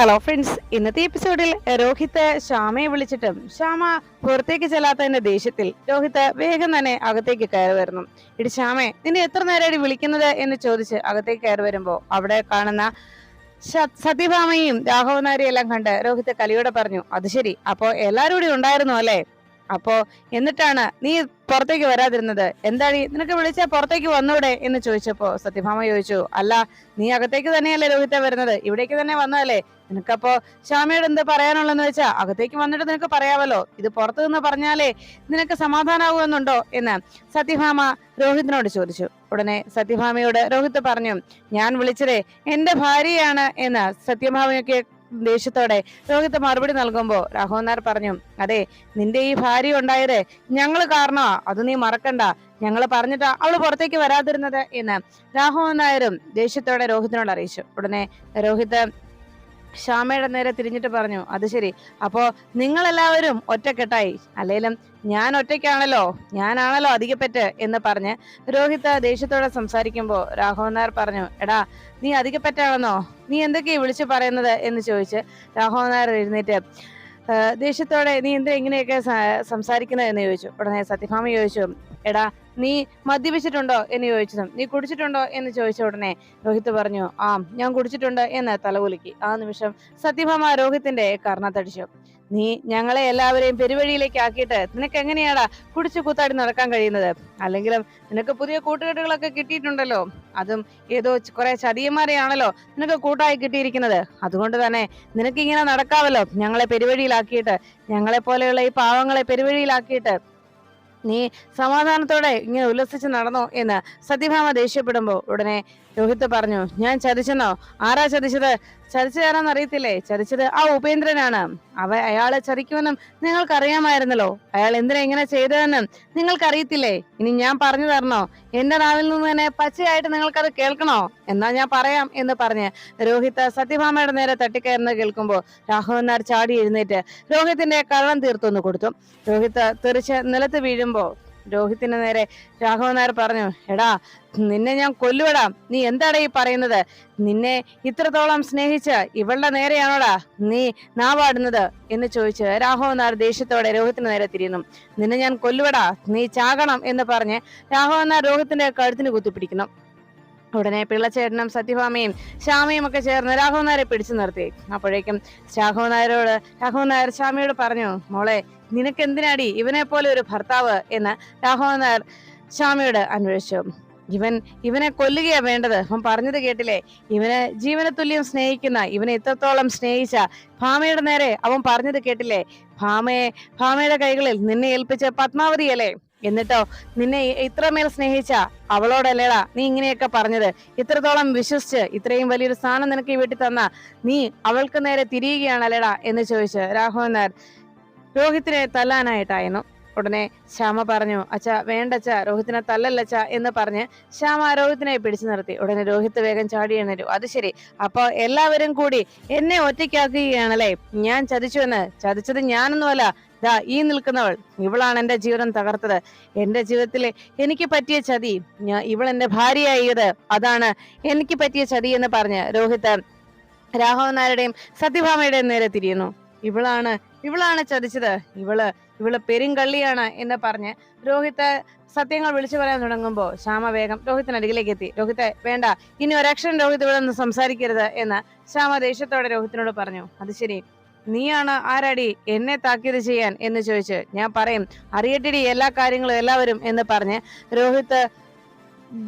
Hello friends ഇന്നത്തെ എപ്പിസോഡിൽ രോഹിത് ശ്യാമയെ വിളിച്ചിട്ടും ശ്യാമ പുറത്തേക്ക് ചെല്ലാത്തതിന്റെ ദേഷ്യത്തിൽ രോഹിത് വേഗം തന്നെ അകത്തേക്ക് കയറി വരുന്നു. ഇടി ശ്യാമെ നിന്നെ എത്ര നേരമായിട്ട് വിളിക്കുന്നത് എന്ന് ചോദിച്ച് അകത്തേക്ക് കയറി വരുമ്പോ അവിടെ കാണുന്ന സത്യഭാമയും രാഘവനാരിയും എല്ലാം കണ്ട് രോഹിത് കലിയോടെ പറഞ്ഞു അത് ശരി. അപ്പോ എല്ലാരും കൂടി ഉണ്ടായിരുന്നു അല്ലേ? അപ്പോ എന്നിട്ടാണ് നീ പുറത്തേക്ക് വരാതിരുന്നത്. എന്താടി നിനക്ക് വിളിച്ചാൽ പുറത്തേക്ക് വന്നൂടെ എന്ന് ചോദിച്ചപ്പോ സത്യഭാമ ചോദിച്ചു അല്ല നീ അകത്തേക്ക് തന്നെയല്ലേ രോഹിത വരുന്നത്? ഇവിടേക്ക് തന്നെ വന്നതല്ലേ? നിനക്കപ്പോ ശ്യാമയോട് എന്ത് പറയാനുള്ളെന്ന് വെച്ചാ അകത്തേക്ക് വന്നിട്ട് നിനക്ക് പറയാമല്ലോ ഇത് പുറത്തു നിന്ന് പറഞ്ഞാലേ നിനക്ക് സമാധാനാവുമെന്നുണ്ടോ എന്ന് സത്യഭാമ രോഹിത്തിനോട് ചോദിച്ചു. ഉടനെ സത്യഭാമയോട് രോഹിത് പറഞ്ഞു ഞാൻ വിളിച്ചതേ എന്റെ ഭാര്യയാണ് എന്ന് സത്യഭാമയൊക്കെ ദേഷ്യത്തോടെ രോഹിത് മറുപടി നൽകുമ്പോ രാഹുനാർ പറഞ്ഞു അതെ നിന്റെ ഈ ഭാര്യ ഉണ്ടായത് ഞങ്ങൾ കാരണമാ അത് നീ മറക്കണ്ട. ഞങ്ങൾ പറഞ്ഞിട്ടാ അവൾ പുറത്തേക്ക് വരാതിരുന്നത് എന്ന് രാഘവൻ നായരും ദേഷ്യത്തോടെ രോഹിത്തിനോട് അറിയിച്ചു. ഉടനെ രോഹിത് ശ്യാമയുടെ നേരെ തിരിഞ്ഞിട്ട് പറഞ്ഞു അത് ശരി. അപ്പോ നിങ്ങൾ എല്ലാവരും ഒറ്റക്കെട്ടായി. അല്ലെങ്കിലും ഞാൻ ഒറ്റയ്ക്കാണല്ലോ ഞാനാണല്ലോ അധികപ്പറ്റ് എന്ന് പറഞ്ഞ് രോഹിത് ദേഷ്യത്തോടെ സംസാരിക്കുമ്പോൾ രാഘവൻ നായർ പറഞ്ഞു എടാ നീ അധികപ്പറ്റാണെന്നോ നീ എന്തൊക്കെയാ വിളിച്ചു പറയുന്നത്? എന്ന് ചോദിച്ച് രാഘവൻ നായർ എഴുന്നേറ്റ് ദേഷ്യത്തോടെ നീ എന്താ ഇങ്ങനെയൊക്കെ സംസാരിക്കുന്നത്? എന്ന് ചോദിച്ചു. ഉടനെ സത്യഭാമ ചോദിച്ചു എടാ നീ മദ്യപിച്ചിട്ടുണ്ടോ എന്ന് ചോദിച്ചതും നീ കുടിച്ചിട്ടുണ്ടോ എന്ന് ചോദിച്ച ഉടനെ രോഹിത് പറഞ്ഞു ആ ഞാൻ കുടിച്ചിട്ടുണ്ട് എന്ന് തലകുലുക്കി. ആ നിമിഷം സത്യഭാമ രോഹിത്തിന്റെ കർണത്തടിച്ചു. നീ ഞങ്ങളെ എല്ലാവരെയും പെരുവഴിയിലേക്ക് ആക്കിയിട്ട് നിനക്ക് എങ്ങനെയാടാ കുടിച്ചു കൂത്താടി നടക്കാൻ കഴിയുന്നത്? അല്ലെങ്കിലും നിനക്ക് പുതിയ കൂട്ടുകെട്ടുകളൊക്കെ കിട്ടിയിട്ടുണ്ടല്ലോ. അതും ഏതോ കുറെ ചതിയന്മാരെയാണല്ലോ നിനക്ക് കൂട്ടായി കിട്ടിയിരിക്കുന്നത്. അതുകൊണ്ട് തന്നെ നിനക്ക് ഇങ്ങനെ നടക്കാവല്ലോ ഞങ്ങളെ പെരുവഴിയിലാക്കിയിട്ട്. ഞങ്ങളെ പോലെയുള്ള ഈ പാവങ്ങളെ പെരുവഴിയിലാക്കിയിട്ട് നീ സമാധാനത്തോടെ ഇങ്ങനെ ഉല്ലസിച്ച് നടന്നോ എന്ന് സത്യഭാമ ദേഷ്യപ്പെടുമ്പോൾ ഉടനെ രോഹിത് പറഞ്ഞു ഞാൻ ചതിച്ചെന്നോ? ആരാ ചതിച്ചത്? ചതിച്ചതാരാന്ന് അറിയത്തില്ലേ? ചതിച്ചത് ആ ഉപേന്ദ്രനാണ്. അവ അയാളെ ചതിക്കുമെന്നും നിങ്ങൾക്കറിയാമായിരുന്നല്ലോ. അയാൾ എന്തിനാ ഇങ്ങനെ ചെയ്തതെന്നും നിങ്ങൾക്കറിയത്തില്ലേ? ഇനി ഞാൻ പറഞ്ഞു തരണോ? എന്റെ നാവിൽ നിന്ന് തന്നെ പച്ചയായിട്ട് നിങ്ങൾക്കത് കേൾക്കണോ? എന്നാ ഞാൻ പറയാം എന്ന് പറഞ്ഞ് രോഹിത് സത്യഭാമയുടെ നേരെ തട്ടിക്കയറുന്നത് കേൾക്കുമ്പോൾ രാഘവൻ നായർ ചാടി എഴുന്നേറ്റ് രോഹിത്തിന്റെ കള്ളം തീർത്തൊന്ന് കൊടുത്തു. രോഹിത് തെറിച്ച് നിലത്ത് വീഴുമ്പോ രോഹിത്തിന് നേരെ രാഘവൻ നായർ പറഞ്ഞു എടാ നിന്നെ ഞാൻ കൊല്ലുവടാ. നീ എന്താടാ ഈ പറയുന്നത്? നിന്നെ ഇത്രത്തോളം സ്നേഹിച്ച് ഇവളുടെ നേരെയാണോടാ നീ നാവാടുന്നത്? എന്ന് ചോദിച്ച് രാഘവൻ നായർ ദേഷ്യത്തോടെ രോഹിത്തിന് നേരെ തിരിയുന്നു. നിന്നെ ഞാൻ കൊല്ലുവടാ. നീ ചാകണം എന്ന് പറഞ്ഞ് രാഘവൻ നായർ രോഹിത്തിന്റെ കഴുത്തിന് കുത്തിപ്പിടിക്കുന്നു. ഉടനെ പിള്ളച്ചേട്ടനും സത്യഭാമയും ശ്യാമയും ഒക്കെ ചേർന്ന് രാഘവൻ നായരെ പിടിച്ചു നിർത്തി. അപ്പോഴേക്കും രാഘവൻ നായരോട് രാഘവൻ നായർ ശ്യാമയോട് പറഞ്ഞു മോളെ നിനക്ക് എന്തിനാടി ഇവനെ പോലെ ഒരു ഭർത്താവ്? എന്ന് രാഘവൻ നായർ ശ്യാമയോട് അന്വേഷിച്ചു. ഇവൻ ഇവനെ കൊല്ലുകയാ വേണ്ടത്. അവൻ പറഞ്ഞത് കേട്ടില്ലേ? ഇവനെ ജീവന തുല്യം സ്നേഹിക്കുന്ന ഇവനെ ഇത്രത്തോളം സ്നേഹിച്ച ഭാമയുടെ നേരെ അവൻ പറഞ്ഞത് കേട്ടില്ലേ? ഭാമയെ ഭാമയുടെ കൈകളിൽ നിന്നെ ഏൽപ്പിച്ച പത്മാവതിയല്ലേ? എന്നിട്ടോ നിന്നെ ഇത്രമേൽ സ്നേഹിച്ച അവളോടല്ലേടാ നീ ഇങ്ങനെയൊക്കെ പറഞ്ഞത്. ഇത്രത്തോളം വിശ്വസിച്ച് ഇത്രയും വലിയൊരു സ്ഥാനം നിനക്ക് വീട്ടിൽ തന്ന നീ അവൾക്ക് നേരെ തിരിയുകയാണല്ലേടാ എന്ന് ചോദിച്ച് രാഘവൻ നായർ. രോഹിത്തിനെ തല്ലാനായിട്ടായിരുന്നു. ഉടനെ ശ്യാമ പറഞ്ഞു അച്ഛ വേണ്ടച്ച രോഹിത്തിനെ തല്ലല്ലച്ച എന്ന് പറഞ്ഞ് ശ്യാമ രോഹിത്തിനെ പിടിച്ചു നിർത്തി. ഉടനെ രോഹിത്ത് വേഗം ചാടി എഴുന്നേറ്റു അത് ശരി. അപ്പൊ എല്ലാവരും കൂടി എന്നെ ഒറ്റയ്ക്കാക്കുകയാണല്ലേ? ഞാൻ ചതിച്ചു എന്ന്? ചതിച്ചത് ഞാനൊന്നുമല്ല. ദാ ഈ നിൽക്കുന്നവൾ ഇവളാണ് എന്റെ ജീവിതം തകർത്തത്. എന്റെ ജീവിതത്തിലെ എനിക്ക് പറ്റിയ ചതി ഇവൾ എന്റെ ഭാര്യയായത് അതാണ് എനിക്ക് പറ്റിയ ചതി എന്ന് പറഞ്ഞ് രോഹിത് രാഘവൻ നായരുടെയും സത്യഭാമയുടെയും നേരെ തിരിയുന്നു. ഇവളാണ് ഇവളാണ് ചതിച്ചത്. ഇവൾ ഇവൾ പെരുങ്കള്ളിയാണ് എന്ന് പറഞ്ഞ് രോഹിത്ത് സത്യങ്ങൾ വിളിച്ചു പറയാൻ തുടങ്ങുമ്പോൾ ശ്യാമ വേഗം രോഹിത്തിന് അരികിലേക്ക് എത്തി. രോഹിത്തെ വേണ്ട ഇനി ഒരക്ഷരം രോഹിത് ഇവിടെ നിന്ന് സംസാരിക്കരുത് എന്ന് ശ്യാമ ദേഷ്യത്തോടെ രോഹിത്തിനോട് പറഞ്ഞു. അത് ശരി. നീയാണ് ആരാടി എന്നെ താക്കീത് ചെയ്യാൻ എന്ന് ചോദിച്ച് ഞാൻ പറയും അറിയട്ടിടി എല്ലാ കാര്യങ്ങളും എല്ലാവരും എന്ന് പറഞ്ഞ് രോഹിത്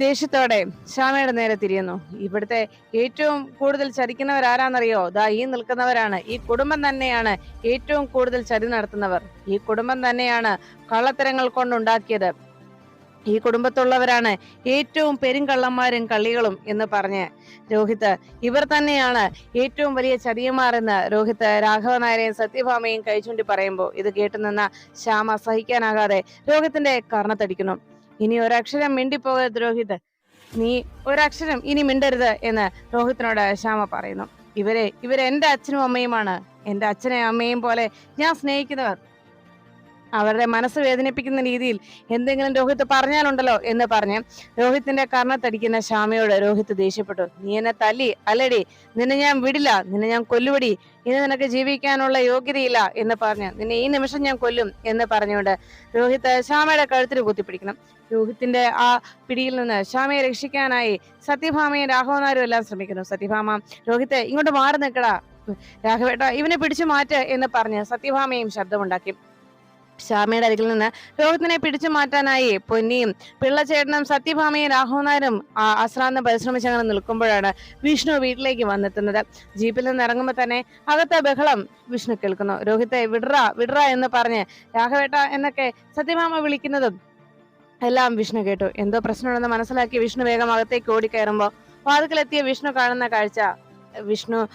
ദേഷ്യത്തോടെ ശ്യാമയുടെ നേരെ തിരിയുന്നു. ഇവിടുത്തെ ഏറ്റവും കൂടുതൽ ചതിക്കുന്നവർ ആരാന്നറിയോ ദാ ഈ നിൽക്കുന്നവരാണ്. ഈ കുടുംബം തന്നെയാണ് ഏറ്റവും കൂടുതൽ ചതി നടത്തുന്നവർ. ഈ കുടുംബം തന്നെയാണ് കള്ളത്തരങ്ങൾ കൊണ്ടുണ്ടാക്കിയത്. ഈ കുടുംബത്തുള്ളവരാണ് ഏറ്റവും പെരുങ്കള്ളന്മാരും കള്ളികളും എന്ന് പറഞ്ഞ് രോഹിത്. ഇവർ തന്നെയാണ് ഏറ്റവും വലിയ ചതിയന്മാർ എന്ന് രോഹിത് രാഘവ നായരെയും സത്യഭാമയും കഴിച്ചുണ്ടി പറയുമ്പോൾ ഇത് കേട്ടുനിന്ന ശ്യാമ സഹിക്കാനാകാതെ രോഹിത്തിന്റെ കർണത്തടിക്കുന്നു. ഇനി ഒരക്ഷരം മിണ്ടിപ്പോകരുത് രോഹിത്. നീ ഒരക്ഷരം ഇനി മിണ്ടരുത് എന്ന് രോഹിത്തിനോട് ശ്യാമ പറയുന്നു. ഇവരെ ഇവരെ എന്റെ അച്ഛനും അമ്മയുമാണ്. എന്റെ അച്ഛനെയും അമ്മയും പോലെ ഞാൻ സ്നേഹിക്കുന്നവർ. അവരുടെ മനസ്സ് വേദനിപ്പിക്കുന്ന രീതിയിൽ എന്തെങ്കിലും രോഹിത് പറഞ്ഞാലുണ്ടല്ലോ എന്ന് പറഞ്ഞ് രോഹിത്തിന്റെ കർണത്തടിക്കുന്ന ശ്യാമയോട് രോഹിത് ദേഷ്യപ്പെട്ടു. നീ എന്നെ തല്ലി അല്ലടി നിന്നെ ഞാൻ വിടില്ല നിന്നെ ഞാൻ കൊല്ലുപടി ഇനി നിനക്ക് ജീവിക്കാനുള്ള യോഗ്യതയില്ല എന്ന് പറഞ്ഞ് നിന്നെ ഈ നിമിഷം ഞാൻ കൊല്ലും എന്ന് പറഞ്ഞുകൊണ്ട് രോഹിത് ശ്യാമയുടെ കഴുത്തിൽ കുത്തിപ്പിടിക്കണം. രോഹിത്തിന്റെ ആ പിടിയിൽ നിന്ന് ശ്യാമയെ രക്ഷിക്കാനായി സത്യഭാമയും രാഘവനാരും എല്ലാം ശ്രമിക്കുന്നു. സത്യഭാമ രോഹിത്തെ ഇങ്ങോട്ട് മാറി നിൽക്കടാ. രാഘവേട്ട ഇവനെ പിടിച്ചു മാറ്റ എന്ന് പറഞ്ഞ് സത്യഭാമയും ശബ്ദമുണ്ടാക്കി. ശ്യാമയുടെ അരികിൽ നിന്ന് രോഹിത്തിനെ പിടിച്ചു മാറ്റാനായി പൊന്നിയും പിള്ളച്ചേട്ടനും സത്യഭാമയും രാഘവനാരും ആ- അശ്രാന്തം പരിശ്രമിച്ചങ്ങനെ നിൽക്കുമ്പോഴാണ് വിഷ്ണു വീട്ടിലേക്ക് വന്നെത്തുന്നത്. ജീപ്പിൽ നിന്ന് ഇറങ്ങുമ്പോൾ തന്നെ അകത്തെ ബഹളം വിഷ്ണു കേൾക്കുന്നു. രോഹിത്തെ വിടറ വിടറ എന്ന് പറഞ്ഞ് രാഘവേട്ട എന്നൊക്കെ സത്യഭാമ വിളിക്കുന്നതും എല്ലാം വിഷ്ണു കേട്ടു. എന്തോ പ്രശ്നമുണ്ടെന്ന് മനസ്സിലാക്കി വിഷ്ണു വേഗം അകത്തേക്ക് ഓടിക്കയറുമ്പോൾ വാതിക്കലെത്തിയ വിഷ്ണു കാണുന്ന കാഴ്ച വിഷ്ണു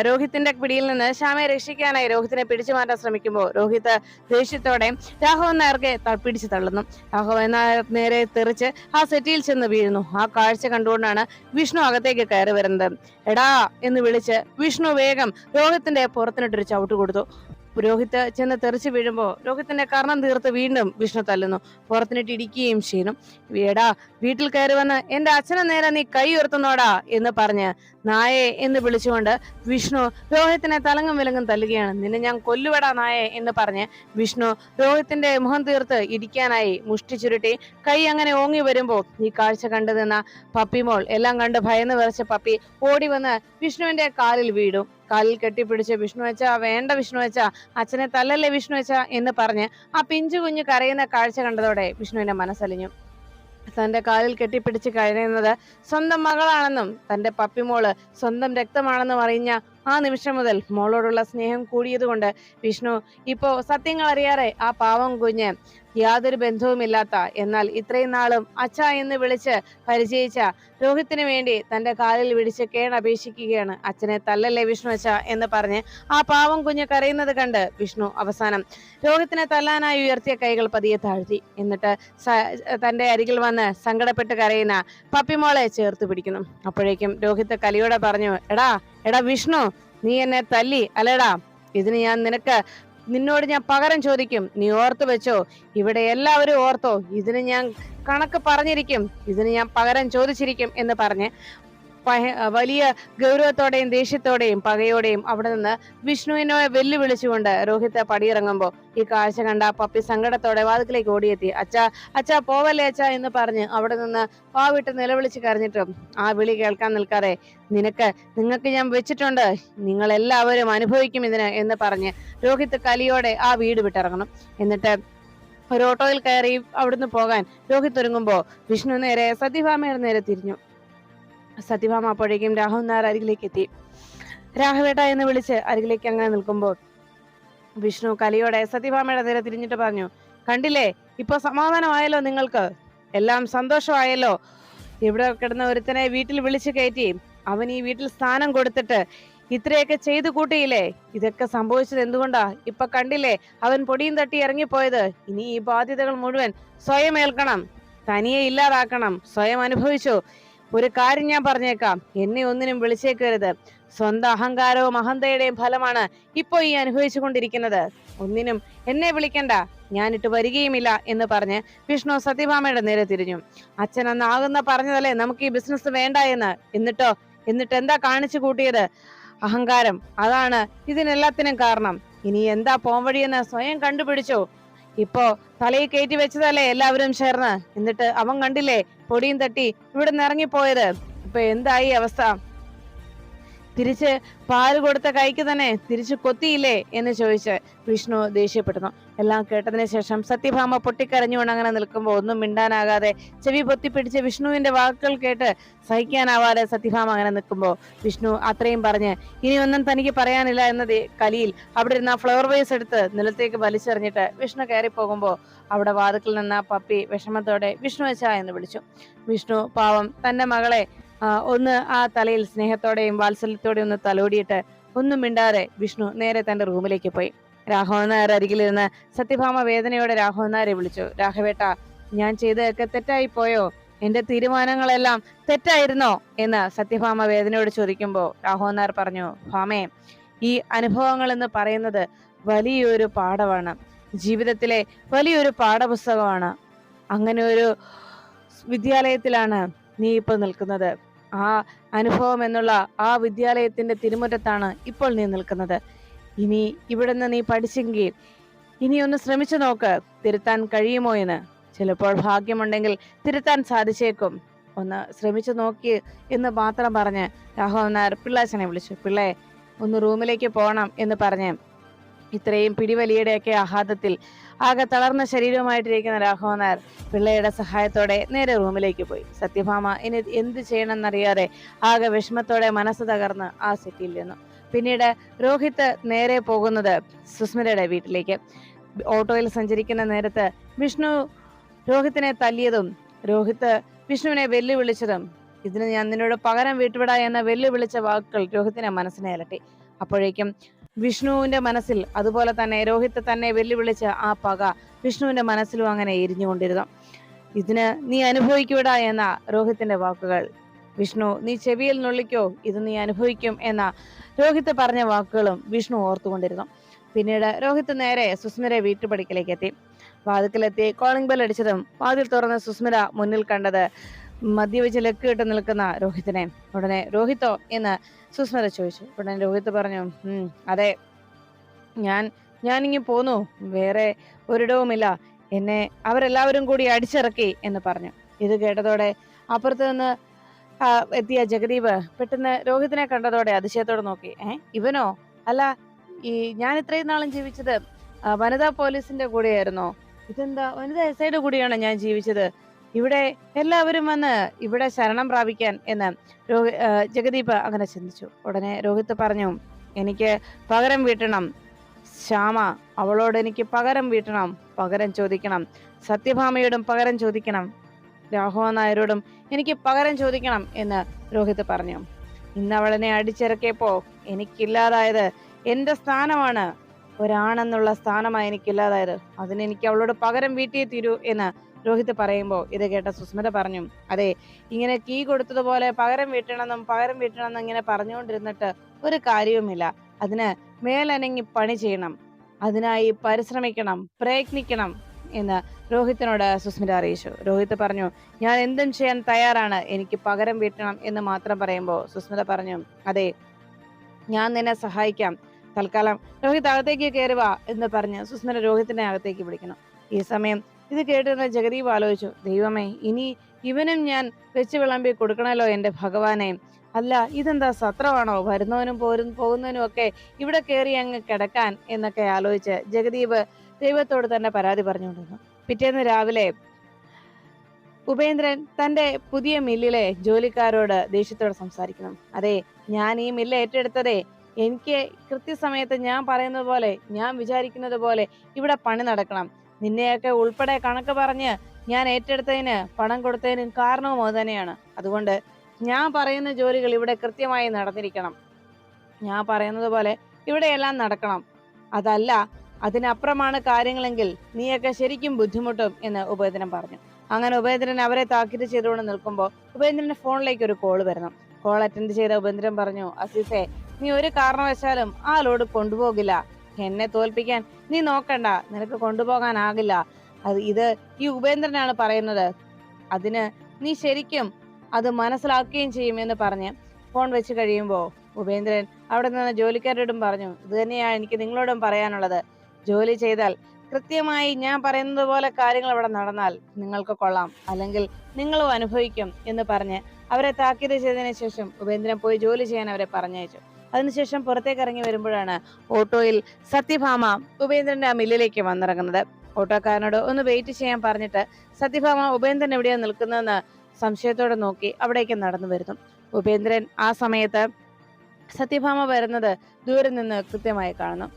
രോഹിത്തിന്റെ പിടിയിൽ നിന്ന് ശ്യാമയെ രക്ഷിക്കാനായി രോഹിത്തിനെ പിടിച്ചു മാറ്റാൻ ശ്രമിക്കുമ്പോൾ രോഹിത് ദേഷ്യത്തോടെ രാഘവൻ നായർക്ക് ത- പിടിച്ചു തള്ളുന്നു. രാഘവൻ നായർ നേരെ തെറിച്ച് ആ സെറ്റിയിൽ ചെന്ന് വീഴുന്നു. ആ കാഴ്ച കണ്ടുകൊണ്ടാണ് വിഷ്ണു അകത്തേക്ക് കയറി വരുന്നത്. എടാ എന്ന് വിളിച്ച് വിഷ്ണു വേഗം രോഹിത്തിന്റെ പുറത്തിനിട്ടൊരു ചവിട്ട് കൊടുത്തു. രോഹിത് ചെന്ന് തെറിച്ച് വീഴുമ്പോൾ രോഹിത്തിന്റെ കർണം തീർത്ത് വീണ്ടും വിഷ്ണു തല്ലുന്നു. പുറത്തിനിട്ട് ഇടിക്കുകയും ചെയ്യുന്നു. വീടാ വീട്ടിൽ കയറി വന്ന് എന്റെ അച്ഛനെ നേരെ നീ കൈ ഉയർത്തുന്നോടാ എന്ന് പറഞ്ഞ് നായെ എന്ന് വിളിച്ചുകൊണ്ട് വിഷ്ണു രോഹിത്തിനെ തലങ്ങും വിലങ്ങും തല്ലുകയാണ്. നിന്നെ ഞാൻ കൊല്ലുവടാ നായെ എന്ന് പറഞ്ഞ് വിഷ്ണു രോഹിത്തിന്റെ മുഖം തീർത്ത് ഇടിക്കാനായി മുഷ്ടി ചുരുട്ടി കൈ അങ്ങനെ ഓങ്ങി വരുമ്പോൾ ഈ കാഴ്ച കണ്ടു നിന്ന പപ്പിമോൾ എല്ലാം കണ്ട് ഭയന്ന് വിറച്ച പപ്പി ഓടി വന്ന് വിഷ്ണുവിന്റെ കാലിൽ വീടും കാലിൽ കെട്ടിപ്പിടിച്ച് വിഷ്ണു വെച്ച വേണ്ട വിഷ്ണു വെച്ച അച്ഛനെ തല്ലല്ലേ വിഷ്ണു വെച്ച എന്ന് പറഞ്ഞ് ആ പിഞ്ചു കുഞ്ഞ് കരയുന്ന കാഴ്ച കണ്ടതോടെ വിഷ്ണുവിന്റെ മനസ്സലിഞ്ഞു. തന്റെ കാലിൽ കെട്ടിപ്പിടിച്ച് കഴിയുന്നത് സ്വന്തം മകളാണെന്നും തന്റെ പപ്പിമോൾ സ്വന്തം രക്തമാണെന്നും അറിഞ്ഞ ആ നിമിഷം മുതൽ മോളോടുള്ള സ്നേഹം കൂടിയതുകൊണ്ട് വിഷ്ണു ഇപ്പോ സത്യങ്ങൾ അറിയാറെ ആ പാവം കുഞ്ഞ് യാതൊരു ബന്ധവുമില്ലാത്ത എന്നാൽ ഇത്രയും നാളും അച്ഛ എന്ന് വിളിച്ച് പരിചയിച്ച രോഹിത്തിന് വേണ്ടി തന്റെ കാലിൽ പിടിച്ച് കേണപേക്ഷിക്കുകയാണ് അച്ഛനെ തല്ലല്ലേ വിഷ്ണു അച്ഛ എന്ന് പറഞ്ഞ് ആ പാവം കുഞ്ഞ് കരയുന്നത് കണ്ട് വിഷ്ണു അവസാനം രോഹിത്തിനെ തല്ലാനായി ഉയർത്തിയ കൈകൾ പതിയെ താഴ്ത്തി. എന്നിട്ട് തന്റെ അരികിൽ വന്ന് സങ്കടപ്പെട്ട് കരയുന്ന പപ്പിമോളെ ചേർത്ത് പിടിക്കുന്നു. അപ്പോഴേക്കും രോഹിത്ത് കലിയോടെ പറഞ്ഞു എടാ എടാ വിഷ്ണു നീ എന്നെ തല്ലി അല്ലേടാ ഇതിന് ഞാൻ നിനക്ക് നിന്നോട് ഞാൻ പകരം ചോദിക്കും. നീ ഓർത്തു വെച്ചോ. ഇവിടെ എല്ലാവരും ഓർത്തോ. ഇതിന് ഞാൻ കണക്ക് പറഞ്ഞിരിക്കും. ഇതിന് ഞാൻ പകരം ചോദിച്ചിരിക്കും എന്ന് പറഞ്ഞ് വലിയ ഗൗരവത്തോടെയും ദേഷ്യത്തോടെയും പകയോടെയും അവിടെ നിന്ന് വിഷ്ണുവിനെ വെല്ലുവിളിച്ചുകൊണ്ട് രോഹിത് പടിയിറങ്ങുമ്പോൾ ഈ കാഴ്ച കണ്ട പപ്പി സങ്കടത്തോടെ വാതിക്കലേക്ക് ഓടിയെത്തി. അച്ഛാ അച്ഛാ പോവല്ലേ അച്ഛാ? എന്ന് പറഞ്ഞ് അവിടെ നിന്ന് വാവിട്ട് നിലവിളിച്ച് കരഞ്ഞിട്ടും ആ വിളി കേൾക്കാൻ നിൽക്കാതെ നിനക്ക് നിങ്ങൾക്ക് ഞാൻ വെച്ചിട്ടുണ്ട്. നിങ്ങൾ എല്ലാവരും അനുഭവിക്കും ഇതിന് എന്ന് പറഞ്ഞ് രോഹിത് കലിയോടെ ആ വീട് വിട്ടിറങ്ങണം. എന്നിട്ട് ഒരു ഓട്ടോയിൽ കയറി അവിടുന്ന് പോകാൻ രോഹിത് ഒരുങ്ങുമ്പോൾ വിഷ്ണു നേരെ സത്യഭാമയുടെ നേരെ തിരിഞ്ഞു. സത്യഭാമ അപ്പോഴേക്കും രാഹുൽ നായർ അരികിലേക്ക് എത്തി. രാഘവേട്ട എന്ന് വിളിച്ച് അരികിലേക്ക് അങ്ങനെ നിൽക്കുമ്പോൾ വിഷ്ണു കലിയോടെ സത്യഭാമയുടെ നേരെ തിരിഞ്ഞിട്ട് പറഞ്ഞു കണ്ടില്ലേ ഇപ്പൊ സമാധാനമായല്ലോ നിങ്ങൾക്ക്? എല്ലാം സന്തോഷമായല്ലോ. ഇവിടെ കിടന്ന ഒരുത്തനെ വീട്ടിൽ വിളിച്ചു കയറ്റി അവൻ ഈ വീട്ടിൽ സ്ഥാനം കൊടുത്തിട്ട് ഇത്രയൊക്കെ ചെയ്തു കൂട്ടിയില്ലേ? ഇതൊക്കെ സംഭവിച്ചത് എന്തുകൊണ്ടാ? ഇപ്പൊ കണ്ടില്ലേ അവൻ പൊടിയും തട്ടി ഇറങ്ങിപ്പോയത്. ഇനി ഈ ബാധ്യതകൾ മുഴുവൻ സ്വയം ഏൽക്കണം തനിയെ ഇല്ലാതാക്കണം. സ്വയം അനുഭവിച്ചു. ഒരു കാര്യം ഞാൻ പറഞ്ഞേക്കാം. എന്നെ ഒന്നിനും വിളിച്ചേക്കരുത്. സ്വന്തം അഹങ്കാരവും അഹന്തയുടെയും ഫലമാണ് ഇപ്പൊ ഈ അനുഭവിച്ചു കൊണ്ടിരിക്കുന്നത് ഒന്നിനും എന്നെ വിളിക്കണ്ട. ഞാനിട്ട് വരികയുമില്ല എന്ന് പറഞ്ഞ് വിഷ്ണു സത്യഭാമയുടെ നേരെ തിരിഞ്ഞു. അച്ഛൻ അന്ന് ആകുന്ന പറഞ്ഞതല്ലേ നമുക്ക് ഈ ബിസിനസ് വേണ്ട എന്ന്? എന്നിട്ടോ? എന്നിട്ട് എന്താ കാണിച്ചു കൂട്ടിയത്? അഹങ്കാരം. അതാണ് ഇതിനെല്ലാത്തിനും കാരണം. ഇനി എന്താ പോംവഴിയെന്ന് സ്വയം കണ്ടുപിടിച്ചോ? ഇപ്പോ തലയിൽ കയറ്റി വെച്ചതല്ലേ എല്ലാവരും ചേർന്ന് എന്നിട്ട് അവൻ കണ്ടില്ലേ? പൊടിയും തട്ടി ഇവിടെ നിന്ന് ഇറങ്ങിപ്പോയത്. ഇപ്പൊ എന്തായി അവസ്ഥ? തിരിച്ച് പാൽ കൊടുത്ത കൈക്ക് തന്നെ തിരിച്ചു കൊത്തിയില്ലേ എന്ന് ചോദിച്ച് വിഷ്ണു ദേഷ്യപ്പെടുന്നു. എല്ലാം കേട്ടതിന് ശേഷം സത്യഭാമ പൊട്ടിക്കരഞ്ഞുകൊണ്ട് അങ്ങനെ നിൽക്കുമ്പോൾ ഒന്നും മിണ്ടാനാകാതെ ചെവി പൊത്തിപ്പിടിച്ച് വിഷ്ണുവിന്റെ വാക്കുകൾ കേട്ട് സഹിക്കാനാവാതെ സത്യഭാമ അങ്ങനെ നിൽക്കുമ്പോൾ വിഷ്ണു അത്രയും പറഞ്ഞ് ഇനി ഒന്നും തനിക്ക് പറയാനില്ല എന്നത് കലിയിൽ അവിടെ ഇരുന്ന ഫ്ലവർ വേസ് എടുത്ത് നിലത്തേക്ക് വലിച്ചെറിഞ്ഞിട്ട് വിഷ്ണു കയറി പോകുമ്പോൾ അവിടെ വാതുക്കിൽ നിന്ന പപ്പി വിഷമത്തോടെ വിഷ്ണു വെച്ച എന്ന് വിളിച്ചു. വിഷ്ണു പാവം തന്റെ മകളെ ഒന്ന് ആ തലയിൽ സ്നേഹത്തോടെയും വാത്സല്യത്തോടെയും ഒന്ന് തലോടിയിട്ട് ഒന്നും മിണ്ടാതെ വിഷ്ണു നേരെ തന്റെ റൂമിലേക്ക് പോയി. രാഘവൻ നായർ അരികിലിരുന്ന് സത്യഭാമ വേദനയോടെ രാഘവൻ നായരെ വിളിച്ചു. രാഘവേട്ട ഞാൻ ചെയ്തതൊക്കെ തെറ്റായി പോയോ? എന്റെ തീരുമാനങ്ങളെല്ലാം തെറ്റായിരുന്നോ? എന്ന് സത്യഭാമ വേദനയോട് ചോദിക്കുമ്പോൾ രാഘവൻ നായർ പറഞ്ഞു ഭാമേ ഈ അനുഭവങ്ങൾ എന്ന് പറയുന്നത് വലിയൊരു പാഠമാണ്. ജീവിതത്തിലെ വലിയൊരു പാഠപുസ്തകമാണ്. അങ്ങനെ ഒരു വിദ്യാലയത്തിലാണ് നീ ഇപ്പോൾ നിൽക്കുന്നത്. ആ അനുഭവം എന്നുള്ള ആ വിദ്യാലയത്തിന്റെ തിരുമുറ്റത്താണ് ഇപ്പോൾ നീ നിൽക്കുന്നത്. ഇനി ഇവിടെ നിന്ന് നീ പഠിച്ചെങ്കിൽ ഇനി ഒന്ന് ശ്രമിച്ചു നോക്ക് തിരുത്താൻ കഴിയുമോ എന്ന്. ചിലപ്പോൾ ഭാഗ്യമുണ്ടെങ്കിൽ തിരുത്താൻ സാധിച്ചേക്കും. ഒന്ന് ശ്രമിച്ചു നോക്കി എന്ന് മാത്രം പറഞ്ഞ് രാഘവൻ നായർ പിള്ളാച്ചനെ വിളിച്ചു. പിള്ളേ ഒന്ന് റൂമിലേക്ക് പോകണം എന്ന് പറഞ്ഞ് ഇത്രയും പിടിവലിയുടെയൊക്കെ ആഹ്ലാദത്തിൽ ആകെ തളർന്ന ശരീരവുമായിട്ടിരിക്കുന്ന രാഘവൻ നായർ പിള്ളയുടെ സഹായത്തോടെ നേരെ റൂമിലേക്ക് പോയി. സത്യഭാമ ഇനി എന്ത് ചെയ്യണമെന്നറിയാതെ ആകെ വിഷമത്തോടെ മനസ്സ് തകർന്ന് ആ സെറ്റിൽ നിന്നു. പിന്നീട് രോഹിത് നേരെ പോകുന്നത് സുസ്മിതയുടെ വീട്ടിലേക്ക്. ഓട്ടോയിൽ സഞ്ചരിക്കുന്ന നേരത്ത് വിഷ്ണു രോഹിത്തിനെ തല്ലിയതും രോഹിത്ത് വിഷ്ണുവിനെ വെല്ലുവിളിച്ചതും ഇതിന് ഞാൻ നിന്നോട് പകരം വീട്ടുവിടാ എന്ന വെല്ലുവിളിച്ച വാക്കുകൾ രോഹിത്തിനെ മനസ്സിനെ അലട്ടി. അപ്പോഴേക്കും വിഷ്ണുവിന്റെ മനസ്സിൽ അതുപോലെ തന്നെ രോഹിത്ത് തന്നെ വെല്ലുവിളിച്ച ആ പക വിഷ്ണുവിന്റെ മനസ്സിലും അങ്ങനെ എരിഞ്ഞുകൊണ്ടിരുന്നു. ഇതിന് നീ അനുഭവിക്കൂട എന്ന രോഹിത്തിന്റെ വാക്കുകൾ. വിഷ്ണു നീ ചെവിയിൽ നുള്ളിക്കോ ഇത് നീ അനുഭവിക്കും എന്ന രോഹിത്ത് പറഞ്ഞ വാക്കുകളും വിഷ്ണു ഓർത്തുകൊണ്ടിരുന്നു. പിന്നീട് രോഹിത്ത് നേരെ സുസ്മിര വീട്ടുപടിക്കലേക്ക് എത്തി. വാതിക്കലെത്തി കോളിംഗ് ബെൽ അടിച്ചതും വാതിൽ തുറന്ന് സുസ്മിര മുന്നിൽ കണ്ടത് മദ്യപിച്ച് ലക്കിട്ട് നിൽക്കുന്ന രോഹിത്തിനെ. ഉടനെ രോഹിത്തോ എന്ന് സുസ്മിത ചോദിച്ചു. ഉടനെ രോഹിത്ത് പറഞ്ഞു അതെ. ഞാൻ ഞാനിങ്ങി പോന്നു. വേറെ ഒരിടവുമില്ല. എന്നെ അവരെല്ലാവരും കൂടി അടിച്ചിറക്കി എന്ന് പറഞ്ഞു. ഇത് കേട്ടതോടെ അപ്പുറത്ത് നിന്ന് എത്തിയ ജഗദീപ് പെട്ടെന്ന് രോഹിത്തിനെ കണ്ടതോടെ അതിശയത്തോടെ നോക്കി. ഏ ഇവനോ? അല്ല ഈ ഞാൻ ഇത്രയും നാളും ജീവിച്ചത് വനിതാ പോലീസിന്റെ കൂടെയായിരുന്നോ? ഇതെന്താ? വനിതാ എസ് ഐയുടെ കൂടെയാണ് ഞാൻ ജീവിച്ചത്? ഇവിടെ എല്ലാവരും വന്ന് ഇവിടെ ശരണം പ്രാപിക്കാൻ എന്ന് ജഗദീപ് അങ്ങനെ ചിന്തിച്ചു. ഉടനെ രോഹിത് പറഞ്ഞു എനിക്ക് പകരം വീട്ടണം. ശ്യാമ അവളോട് എനിക്ക് പകരം വീട്ടണം. പകരം ചോദിക്കണം. സത്യഭാമയോടും പകരം ചോദിക്കണം. രാഘവൻ നായരോടും എനിക്ക് പകരം ചോദിക്കണം എന്ന് രോഹിത് പറഞ്ഞു. ഇന്ന് അവളെന്നെ അടിച്ചിറക്കിയപ്പോ എനിക്കില്ലാതായത് എന്റെ സ്ഥാനമാണ്. ഒരാണെന്നുള്ള സ്ഥാനമായി എനിക്കില്ലാതായത്. അതിനെനിക്ക് അവളോട് പകരം വീട്ടിയേ തീരൂ എന്ന് രോഹിത് പറയുമ്പോൾ ഇത് കേട്ട സുസ്മിത പറഞ്ഞു അതെ ഇങ്ങനെ കീ കൊടുത്തതുപോലെ പകരം വീട്ടണമെന്നും പകരം വീട്ടണമെന്നും ഇങ്ങനെ പറഞ്ഞുകൊണ്ടിരുന്നിട്ട് ഒരു കാര്യവുമില്ല. അതിന് മേലനങ്ങി പണി ചെയ്യണം. അതിനായി പരിശ്രമിക്കണം പ്രയത്നിക്കണം എന്ന് രോഹിത്തിനോട് സുസ്മിത അറിയിച്ചു. രോഹിത് പറഞ്ഞു ഞാൻ എന്തും ചെയ്യാൻ തയ്യാറാണ്. എനിക്ക് പകരം വീട്ടണം എന്ന് മാത്രം പറയുമ്പോൾ സുസ്മിത പറഞ്ഞു അതെ ഞാൻ നിന്നെ സഹായിക്കാം. തൽക്കാലം രോഹിത് അകത്തേക്ക് കയറുക എന്ന് പറഞ്ഞ് സുസ്മിത രോഹിത്തിനെ അകത്തേക്ക് വിളിക്കണം ഈ സമയം ഇത് കേട്ടിരുന്ന ജഗദീപ് ആലോചിച്ചു ദൈവമേ ഇനി ഇവനും ഞാൻ വെച്ച് വിളമ്പി കൊടുക്കണല്ലോ എന്റെ ഭഗവാനെ. അല്ല ഇതെന്താ സത്രമാണോ? വരുന്നവനും പോരും പോകുന്നവനും ഒക്കെ ഇവിടെ കയറി അങ്ങ് കിടക്കാൻ? എന്നൊക്കെ ആലോചിച്ച് ജഗദീപ് ദൈവത്തോട് തന്നെ പരാതി പറഞ്ഞുകൊണ്ടിരുന്നു. പിറ്റേന്ന് രാവിലെ ഉപേന്ദ്രൻ തന്റെ പുതിയ മില്ലിലെ ജോലിക്കാരോട് ദേഷ്യത്തോടെ സംസാരിക്കണം. അതെ ഞാൻ ഈ മില്ല് ഏറ്റെടുത്തതേ എനിക്ക് കൃത്യസമയത്ത് ഞാൻ പറയുന്നത് പോലെ ഞാൻ വിചാരിക്കുന്നത് പോലെ ഇവിടെ പണി നടക്കണം. നിന്നെയൊക്കെ ഉൾപ്പെടെ കണക്ക് പറഞ്ഞ് ഞാൻ ഏറ്റെടുത്തതിന് പണം കൊടുത്തതിനും കാരണവും അത് തന്നെയാണ്. അതുകൊണ്ട് ഞാൻ പറയുന്ന ജോലികൾ ഇവിടെ കൃത്യമായി നടന്നിരിക്കണം. ഞാൻ പറയുന്നത് പോലെ ഇവിടെയെല്ലാം നടക്കണം. അതല്ല അതിനപ്പുറമാണ് കാര്യങ്ങളെങ്കിൽ നീയൊക്കെ ശരിക്കും ബുദ്ധിമുട്ടും എന്ന് ഉപേന്ദ്രൻ പറഞ്ഞു. അങ്ങനെ ഉപേന്ദ്രൻ അവരെ താക്കീത് ചെയ്തുകൊണ്ട് നിൽക്കുമ്പോൾ ഉപേന്ദ്രന്റെ ഫോണിലേക്ക് ഒരു കോൾ വരണം കോൾ അറ്റൻഡ് ചെയ്ത ഉപേന്ദ്രൻ പറഞ്ഞു അസീസെ നീ ഒരു കാരണവശാലും ആ ലോഡ് കൊണ്ടുപോകില്ല. എന്നെ തോൽപ്പിക്കാൻ. നീ നോക്കണ്ട നിനക്ക് കൊണ്ടുപോകാനാകില്ല. അത് ഇത് ഈ ഉപേന്ദ്രനാണ് പറയുന്നത്. അതിന് നീ ശരിക്കും അത് മനസ്സിലാക്കുകയും ചെയ്യുമെന്ന് പറഞ്ഞ് ഫോൺ വെച്ച് കഴിയുമ്പോൾ ഉപേന്ദ്രൻ അവിടെ നിന്ന് ജോലിക്കാരോടും പറഞ്ഞു ഇത് തന്നെയാണ് എനിക്ക് നിങ്ങളോടും പറയാനുള്ളത്. ജോലി ചെയ്താൽ കൃത്യമായി ഞാൻ പറയുന്നത് പോലെ കാര്യങ്ങൾ ഇവിടെ നടന്നാൽ നിങ്ങൾക്ക് കൊള്ളാം. അല്ലെങ്കിൽ നിങ്ങളും അനുഭവിക്കും എന്ന് പറഞ്ഞ് അവരെ താക്കീത് ചെയ്തതിനു ശേഷം ഉപേന്ദ്രൻ പോയി ജോലി ചെയ്യാൻ അവരെ പറഞ്ഞയച്ചു. അതിനുശേഷം പുറത്തേക്ക് ഇറങ്ങി വരുമ്പോഴാണ് ഓട്ടോയിൽ സത്യഭാമ ഉപേന്ദ്രന്റെ ആ മില്ലിലേക്ക് വന്നിറങ്ങുന്നത്. ഓട്ടോക്കാരനോട് ഒന്ന് വെയിറ്റ് ചെയ്യാൻ പറഞ്ഞിട്ട് സത്യഭാമ ഉപേന്ദ്രൻ എവിടെയാ നിൽക്കുന്നതെന്ന് സംശയത്തോടെ നോക്കി അവിടേക്ക് നടന്നു വരുന്നു. ഉപേന്ദ്രൻ ആ സമയത്ത് സത്യഭാമ വരുന്നത് ദൂരെ നിന്ന് കൃത്യമായി കാണുന്നു.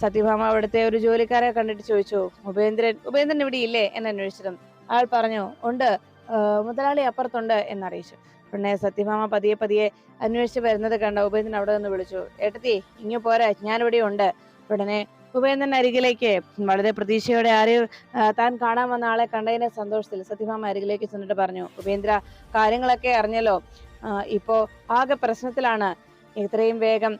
സത്യഭാമ അവിടുത്തെ ഒരു ജോലിക്കാരെ കണ്ടിട്ട് ചോദിച്ചു ഉപേന്ദ്രൻ ഉപേന്ദ്രൻ ഇവിടെ ഇല്ലേ എന്ന് അന്വേഷിച്ചിരുന്നു. ആൾ പറഞ്ഞു ഉണ്ട് മുതലാളി അപ്പുറത്തുണ്ട് എന്നറിയിച്ചു. ഉടനെ സത്യഭാമ പതിയെ പതിയെ അന്വേഷിച്ച് വരുന്നത് കണ്ട ഉപേന്ദ്രൻ അവിടെ നിന്ന് വിളിച്ചു. ഏട്ടത്തി ഇങ്ങ് പോരാ ഞാനിവിടെ ഉണ്ട്. ഉടനെ ഉപേന്ദ്രൻ അരികിലേക്ക്. വളരെ പ്രതീക്ഷയോടെ ആരെയും താൻ കാണാൻ വന്ന ആളെ കണ്ടതിന്റെ സന്തോഷത്തിൽ സത്യഭാമ അരികിലേക്ക് ചെന്നിട്ട് പറഞ്ഞു ഉപേന്ദ്ര കാര്യങ്ങളൊക്കെ അറിഞ്ഞല്ലോ. ഇപ്പോ ആകെ പ്രശ്നത്തിലാണ്. ഇത്രയും വേഗം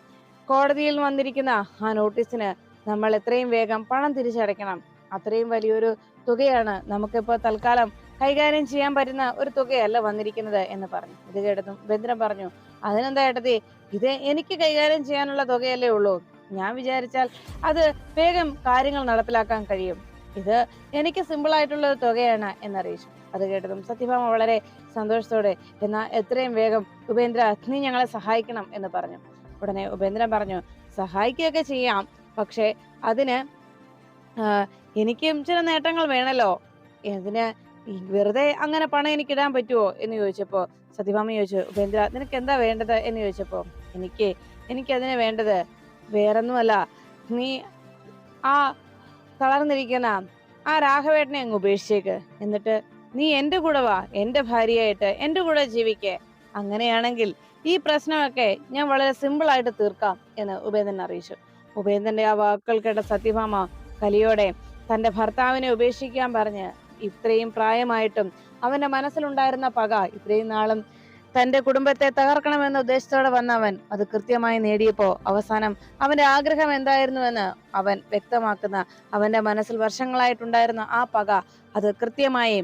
കോടതിയിൽ വന്നിരിക്കുന്ന ആ നോട്ടീസിന് നമ്മൾ എത്രയും വേഗം പണം തിരിച്ചടയ്ക്കണം. അത്രയും വലിയൊരു തുകയാണ് നമുക്കിപ്പോൾ തൽക്കാലം കൈകാര്യം ചെയ്യാൻ പറ്റുന്ന ഒരു തുകയല്ല വന്നിരിക്കുന്നത് എന്ന് പറഞ്ഞു. ഇത് കേട്ടതും ബന്ദ്രൻ പറഞ്ഞു അതിനെന്താ ഏട്ടത്തി? ഇത് എനിക്ക് കൈകാര്യം ചെയ്യാനുള്ള തുകയല്ലേ ഉള്ളൂ. ഞാൻ വിചാരിച്ചാൽ അത് വേഗം കാര്യങ്ങൾ നടപ്പിലാക്കാൻ കഴിയും. ഇത് എനിക്ക് സിമ്പിൾ ആയിട്ടുള്ള ഒരു തുകയാണ് എന്നറിയിച്ചു. അത് കേട്ടതും സത്യഭാമ വളരെ സന്തോഷത്തോടെ എന്നാൽ എത്രയും വേഗം ഉപേന്ദ്ര നീ ഞങ്ങളെ സഹായിക്കണം എന്ന് പറഞ്ഞു. ഉടനെ ഉപേന്ദ്രൻ പറഞ്ഞു സഹായിക്കുകയൊക്കെ ചെയ്യാം. പക്ഷെ അതിന് എനിക്കും ചില നേട്ടങ്ങൾ വേണല്ലോ. ഇതിന് ഈ വെറുതെ അങ്ങനെ പണം എനിക്ക് ഇടാൻ പറ്റുമോ എന്ന് ചോദിച്ചപ്പോൾ സത്യഭാമ ചോദിച്ചു ഉപേന്ദ്ര നിനക്ക് എന്താ വേണ്ടത്? എന്ന് ചോദിച്ചപ്പോൾ എനിക്ക് എനിക്ക് അതിന് വേണ്ടത് വേറൊന്നുമല്ല. നീ ആ തളർന്നിരിക്കുന്ന ആ രാഘവേട്ടനെ അങ്ങ് ഉപേക്ഷിച്ചേക്ക്. എന്നിട്ട് നീ എന്റെ കൂടെ വാ എന്റെ ഭാര്യയായിട്ട് എന്റെ കൂടെ ജീവിക്കേ. അങ്ങനെയാണെങ്കിൽ ഈ പ്രശ്നമൊക്കെ ഞാൻ വളരെ സിമ്പിൾ ആയിട്ട് തീർക്കാം എന്ന് ഉപേന്ദ്രൻ അറിയിച്ചു. ഉപേന്ദ്രന്റെ ആ വാക്കുകൾ കേട്ട സത്യഭാമ കലിയോടെ തന്റെ ഭർത്താവിനെ ഉപേക്ഷിക്കാൻ പറഞ്ഞ് ഇത്രയും പ്രായമായിട്ടും അവന്റെ മനസ്സിലുണ്ടായിരുന്ന പക ഇത്രയും നാളും തന്റെ കുടുംബത്തെ തകർക്കണമെന്ന ഉദ്ദേശത്തോടെ വന്ന അവൻ അത് കൃത്യമായി നേടിയപ്പോ അവസാനം അവന്റെ ആഗ്രഹം എന്തായിരുന്നുവെന്ന് അവൻ വ്യക്തമാക്കുന്ന അവന്റെ മനസ്സിൽ വർഷങ്ങളായിട്ടുണ്ടായിരുന്ന ആ പക അത് കൃത്യമായി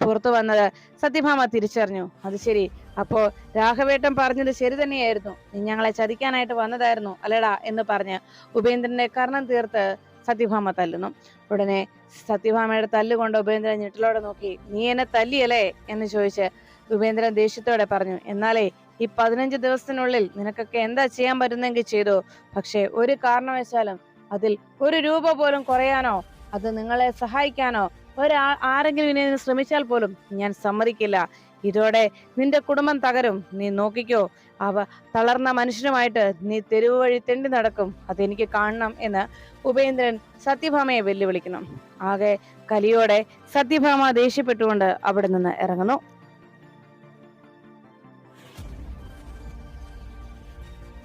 പുറത്തു വന്നത് സത്യഭാമ തിരിച്ചറിഞ്ഞു. അത് ശരി. അപ്പോ രാഘവേട്ടൻ പറഞ്ഞത് ശരി തന്നെയായിരുന്നു. നീ ഞങ്ങളെ ചതിക്കാനായിട്ട് വന്നതായിരുന്നു അല്ലേടാ എന്ന് പറഞ്ഞ് ഉപേന്ദ്രന്റെ കർണം തീർത്ത് സത്യഭാമ തല്ലുന്നു. ഉടനെ സത്യഭാമയുടെ തല്ലുകൊണ്ട് ഉപേന്ദ്രൻ ഞെട്ടലോടെ നോക്കി നീ എന്നെ തല്ലിയല്ലേ? എന്ന് ചോദിച്ച് ഉപേന്ദ്രൻ ദേഷ്യത്തോടെ പറഞ്ഞു എന്നാലേ ഈ പതിനഞ്ച് ദിവസത്തിനുള്ളിൽ നിനക്കൊക്കെ എന്താ ചെയ്യാൻ പറ്റുന്നെങ്കിൽ ചെയ്തു. പക്ഷേ ഒരു കാരണവശാലും അതിൽ ഒരു രൂപ പോലും കുറയാനോ അത് നിങ്ങളെ സഹായിക്കാനോ ഒരാ ആരെങ്കിലും ഇനി ശ്രമിച്ചാൽ പോലും ഞാൻ സമ്മതിക്കില്ല. ഇതോടെ നിന്റെ കുടുംബം തകരും. നീ നോക്കിക്കോ അവ തളർന്ന മനുഷ്യനുമായിട്ട് നീ തെരുവ് വഴി തെണ്ടി നടക്കും അതെനിക്ക് കാണണം എന്ന് ഉപേന്ദ്രൻ സത്യഭാമയെ വെല്ലുവിളിക്കുന്നു. ആകെ കലിയോടെ സത്യഭാമ ദേഷ്യപ്പെട്ടുകൊണ്ട് അവിടെ നിന്ന് ഇറങ്ങുന്നു.